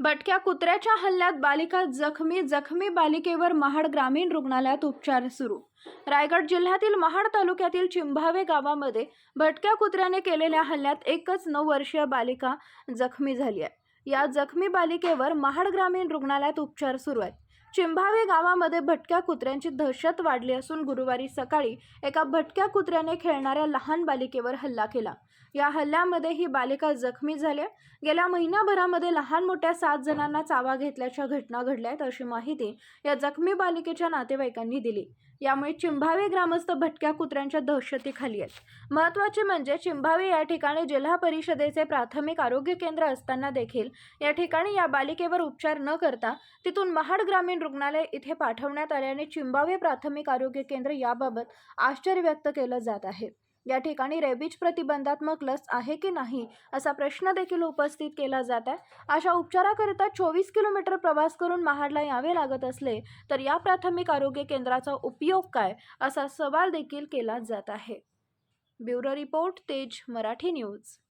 भटक्या कुत्र्याच्या हल्ल्यात बालिका जखमी जखमी बालिकेवर महाड ग्रामीण रुग्णालयात उपचार सुरू. रायगड जिल्ह्यातील महाड तालुक्यातील चिंभावे गावामध्ये भटक्या कुत्र्याने केलेल्या हल्ल्यात एकच नऊ वर्षीय बालिका जखमी झाली आहे. या जखमी बालिकेवर महाड ग्रामीण रुग्णालयात उपचार सुरू आहेत. चिंभावे गावामध्ये भटक्या कुत्र्यांची दहशत वाढली असून गुरुवारी सकाळी एका भटक्या कुत्र्याने खेळणाऱ्या लहान बालिकेवर हल्ला केला. या हल्ल्यामध्ये ही बालिका जखमी झाली गेल्या महिन्याभरामध्ये लहान मोठ्या सात जणांना चावा घेतल्याच्या घटना घडल्या आहेत अशी माहिती या जखमी बालिकेच्या नातेवाईकांनी दिली. यामुळे चिंभावे ग्रामस्थ भटक्या कुत्र्यांच्या दहशतीखाली आहेत. महत्त्वाचे म्हणजे चिंभावे या ठिकाणी जिल्हा परिषदेचे प्राथमिक आरोग्य केंद्र असताना देखील या ठिकाणी या बालिकेवर उपचार न करता तिथून महाड ग्रामीण ग्रामीण रुग्णालय इथे पाठवण्यात आल्याने चिंबावे प्राथमिक आरोग्य केंद्र याबाबत आश्चर्य व्यक्त केलं जात आहे. या ठिकाणी रेबीज प्रतिबंधात्मक लस आहे की नाही असा प्रश्न देखील उपस्थित केला जात आहे. अशा उपचाराकरिता चोवीस किलोमीटर प्रवास करून महाडला यावे लागत असले तर या प्राथमिक आरोग्य केंद्राचा उपयोग काय असा सवाल देखील केला जात आहे. ब्युरो रिपोर्ट तेज मराठी न्यूज.